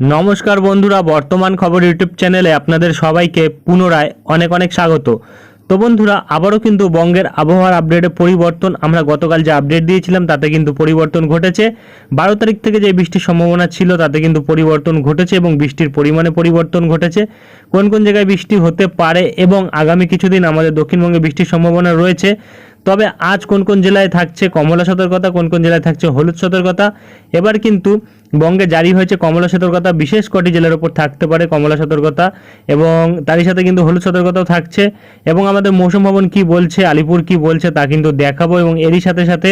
নমস্কার বন্ধুরা, বর্তমান খবর ইউটিউব চ্যানেলে আপনাদের সবাইকে পুনরায় অনেক অনেক স্বাগত। তো বন্ধুরা, আবারও কিন্তু বঙ্গের আবহাওয়ার আপডেটে পরিবর্তন, আমরা গতকাল যে আপডেট দিয়েছিলাম তাতে কিন্তু পরিবর্তন ঘটেছে। বারো তারিখ থেকে যে বৃষ্টির সম্ভাবনা ছিল তাতে কিন্তু পরিবর্তন ঘটেছে এবং বৃষ্টির পরিমাণে পরিবর্তন ঘটেছে। কোন কোন জায়গায় বৃষ্টি হতে পারে এবং আগামী কিছুদিন আমাদের দক্ষিণবঙ্গে বৃষ্টির সম্ভাবনা রয়েছে। তবে আজ কোন কোন জেলায় থাকছে কমলা সতর্কতা, কোন কোন জেলায় থাকছে হলুদ সতর্কতা। এবার কিন্তু বঙ্গে জারি হয়েছে কমলা সতর্কতা। বিশেষ কটি জেলার উপর থাকতে পারে কমলা সতর্কতা এবং তারই সাথে কিন্তু হলুদ সতর্কতাও থাকছে। এবং আমাদের মৌসুম ভবন কি বলছে, আলিপুর কি বলছে তা কিন্তু দেখাবো এবং এরই সাথে সাথে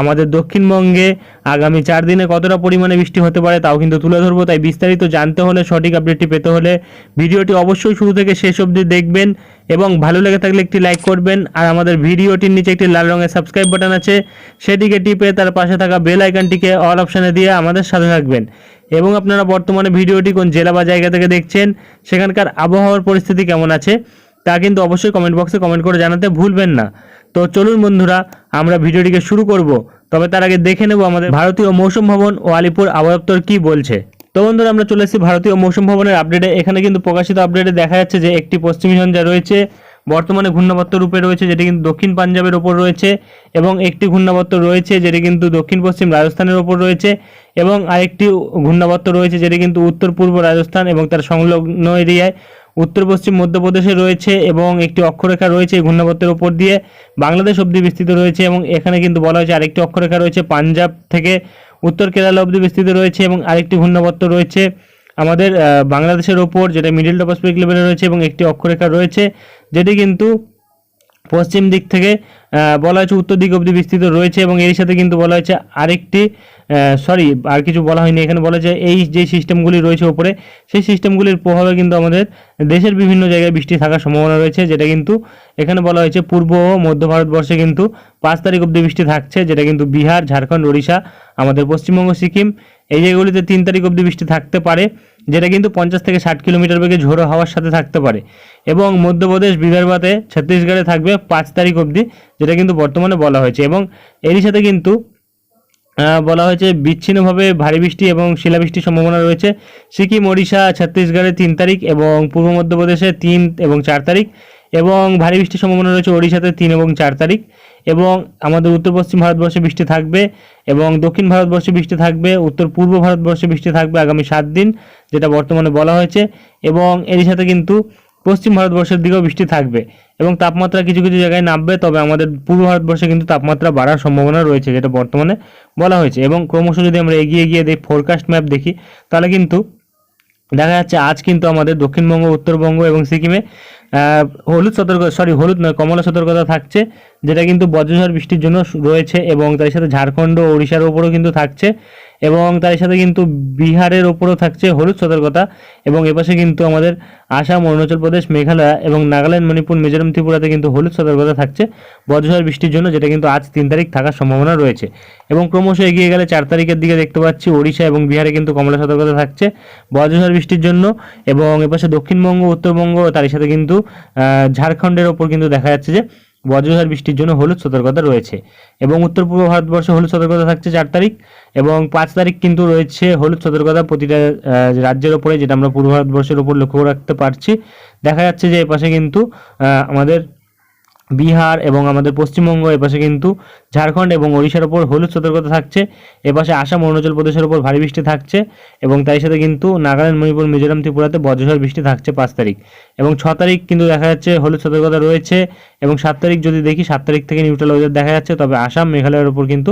আমাদের দক্ষিণবঙ্গে আগামী চার দিনে কতটা পরিমাণে বৃষ্টি হতে পারে তাও কিন্তু তুলে ধরবো। তাই বিস্তারিত জানতে হলে, সঠিক আপডেটটি পেতে হলে ভিডিওটি অবশ্যই শুরু থেকে শেষ অবধি দেখবেন এবং ভালো লেগে থাকলে একটি লাইক করবেন। আর আমাদের ভিডিওটির নিচে একটি লাল রঙের সাবস্ক্রাইব বাটন আছে, সেটিকে টিপে তার পাশে থাকা বেল আইকনটিকে অল অপশানে দিয়ে আমাদের সাথে থাকবেন এবং আপনারা বর্তমানে ভিডিওটি কোন জেলা বা জায়গা থেকে দেখছেন, সেখানকার আবহাওয়ার পরিস্থিতি কেমন আছে, তা কিন্তু অবশ্যই কমেন্ট বক্সে কমেন্ট করে জানাতে ভুলবেন না। তো চলুন বন্ধুরা, আমরা ভিডিওটিকে শুরু করব। তবে তার আগে দেখে নেব আমাদের ভারতীয় মৌসুম ভবন ও আলিপুর আবহাওয়া কি বলছে। তো বন্ধুরা, আমরা চলে এসেছি ভারতীয় মৌসুম ভবনের আপডেটে এখানে কিন্তু প্রকাশিত আপডেটে দেখা যাচ্ছে যে একটি পশ্চিমী ঝঞ্ঝা রয়েছে। বর্তমানে ঘূর্ণাবর্ত রূপে রয়েছে, যেটি কিন্তু দক্ষিণ পাঞ্জাবের ওপর রয়েছে এবং একটি ঘূর্ণাবর্ত রয়েছে, যেটি কিন্তু দক্ষিণ পশ্চিম রাজস্থানের ওপর রয়েছে এবং আরেকটি ঘূর্ণাবর্ত রয়েছে, যেটি কিন্তু উত্তর পূর্ব রাজস্থান এবং তার সংলগ্ন এরিয়ায়। উত্তর পশ্চিম মধ্যপ্রদেশে রয়েছে এবং একটি অক্ষরেখা রয়েছে এই ঘূর্ণাবর্তের ওপর দিয়ে। বাংলাদেশ অবধি বিস্তৃত রয়েছে এবং এখানে কিন্তু বলা হয়েছে আরেকটি অক্ষরেখা রয়েছে পাঞ্জাব থেকে। উত্তর কেরালা অবধি বিস্তৃত রয়েছে এবং আরেকটি ঘূর্ণাবর্ত রয়েছে। আমাদের বাংলাদেশের ওপর যেটা মিডিল টপোস্ফিরিক লেভেলে রয়েছে এবং একটি অক্ষরেখা রয়েছে, যেটি কিন্তু পশ্চিম দিক থেকে বলা হয়েছে উত্তর দিক অবধি বিস্তৃত রয়েছে এবং এর সাথে কিন্তু বলা হয়েছে আরেকটি সরি আর কিছু বলা হয়নি। এখানে বলা হয়েছে এই যে সিস্টেমগুলি রয়েছে ওপরে, সেই সিস্টেমগুলির প্রভাবে কিন্তু আমাদের দেশের বিভিন্ন জায়গায় বৃষ্টি থাকার সম্ভাবনা রয়েছে, যেটা কিন্তু এখানে বলা হয়েছে পূর্ব ও মধ্য ভারতবর্ষে কিন্তু পাঁচ তারিখ অবধি বৃষ্টি থাকছে, যেটা কিন্তু বিহার, ঝাড়খণ্ড, ওড়িশা, আমাদের পশ্চিমবঙ্গ, সিকিম এই জায়গাগুলিতে তিন তারিখ অবধি বৃষ্টি থাকতে পারে, যেটা কিন্তু পঞ্চাশ থেকে ষাট কিলোমিটার বেগে ঝোড়ো হাওয়ার সাথে থাকতে পারে। এবং মধ্যপ্রদেশ বিদর্ভাতে ছত্তিশগড়ে থাকবে পাঁচ তারিখ অবধি, যেটা কিন্তু বর্তমানে বলা হয়েছে। এবং এরই সাথে কিন্তু বলা হয়েছে বিচ্ছিন্নভাবে ভারী বৃষ্টি এবং শিলাবৃষ্টির সম্ভাবনা রয়েছে। সিকিম, ওড়িশা, ছত্তিশগড়ে তিন তারিখ এবং পূর্ব মধ্যপ্রদেশে তিন এবং চার তারিখ। এবং ভারী বৃষ্টির সম্ভাবনা রয়েছে ওড়িশাতে তিন এবং চার তারিখ এবং আমাদের উত্তর পশ্চিম ভারতবর্ষে বৃষ্টি থাকবে এবং দক্ষিণ ভারতবর্ষে বৃষ্টি থাকবে, উত্তর পূর্ব ভারতবর্ষে বৃষ্টি থাকবে আগামী সাত দিন, যেটা বর্তমানে বলা হয়েছে এবং এরই সাথে কিন্তু পশ্চিম ভারতবর্ষের দিকেও বৃষ্টি থাকবে এবং তাপমাত্রা কিছু কিছু জায়গায় নামবে, তবে আমাদের পূর্ব ভারতবর্ষে কিন্তু তাপমাত্রা বাড়ার সম্ভাবনা রয়েছে, যেটা বর্তমানে বলা হয়েছে এবং ক্রমশ যদি আমরা এগিয়ে গিয়ে দেখি ফোরকাস্ট ম্যাপ দেখি, তাহলে কিন্তু দেখা যাচ্ছে আজ কিন্তু আমাদের দক্ষিণবঙ্গ, উত্তরবঙ্গ এবং সিকিমে হলুদ সতর্ক সরি হলুদ নয়, কমলা সতর্কতা থাকছে, যেটা কিন্তু বজ্রঝড় বৃষ্টির জন্য রয়েছে এবং তার সাথে ঝাড়খণ্ড ও ওড়িশার ওপরও কিন্তু থাকছে এবং তার সাথে কিন্তু বিহারের ওপরও থাকছে হলুদ সতর্কতা এবং এপাশে কিন্তু আমাদের আসাম, অরুণাচল প্রদেশ, মেঘালয় এবং নাগাল্যান্ড, মণিপুর, মিজোরাম, ত্রিপুরাতে কিন্তু হলুদ সতর্কতা থাকছে বজ্রঝড় বৃষ্টির জন্য, যেটা কিন্তু আজ তিন তারিখ থাকার সম্ভাবনা রয়েছে। এবং ক্রমশ এগিয়ে গেলে চার তারিখের দিকে দেখতে পাচ্ছি ওড়িশা এবং বিহারে কিন্তু কমলা সতর্কতা থাকছে বজ্রঝড় বৃষ্টির জন্য এবং এপাশে দক্ষিণবঙ্গ, উত্তরবঙ্গ তার সাথে কিন্তু ঝাড়খণ্ডের ওপর কিন্তু দেখা যাচ্ছে যে বজ্রঝড় বৃষ্টির জন্য হলুদ সতর্কতা রয়েছে এবং উত্তর পূর্ব ভারতবর্ষে হলুদ সতর্কতা থাকছে চার তারিখ এবং পাঁচ তারিখ কিন্তু রয়েছে হলুদ সতর্কতা প্রতিটা রাজ্যের ওপরে যেটা আমরা পূর্ব ভারতবর্ষের ওপর লক্ষ্য রাখতে পারছি। দেখা যাচ্ছে যে এপাশে কিন্তু আমাদের বিহার এবং আমাদের পশ্চিমবঙ্গ এপাশে কিন্তু ঝাড়খণ্ড এবং ওড়িশার ওপর হলুদ সতর্কতা থাকছে এপাশে আসাম, অরুণাচল প্রদেশের ওপর ভারী বৃষ্টি থাকছে এবং তাই সাথে কিন্তু নাগাল্যান্ড, মণিপুর, মিজোরাম, ত্রিপুরাতে বজ্রঝড় বৃষ্টি থাকছে পাঁচ তারিখ এবং ছ তারিখ কিন্তু দেখা যাচ্ছে হলুদ সতর্কতা রয়েছে এবং সাত তারিখ যদি দেখি, সাত তারিখ থেকে নিউট্রাল ওয়েদার দেখা যাচ্ছে, তবে আসাম, মেঘালয়ের ওপর কিন্তু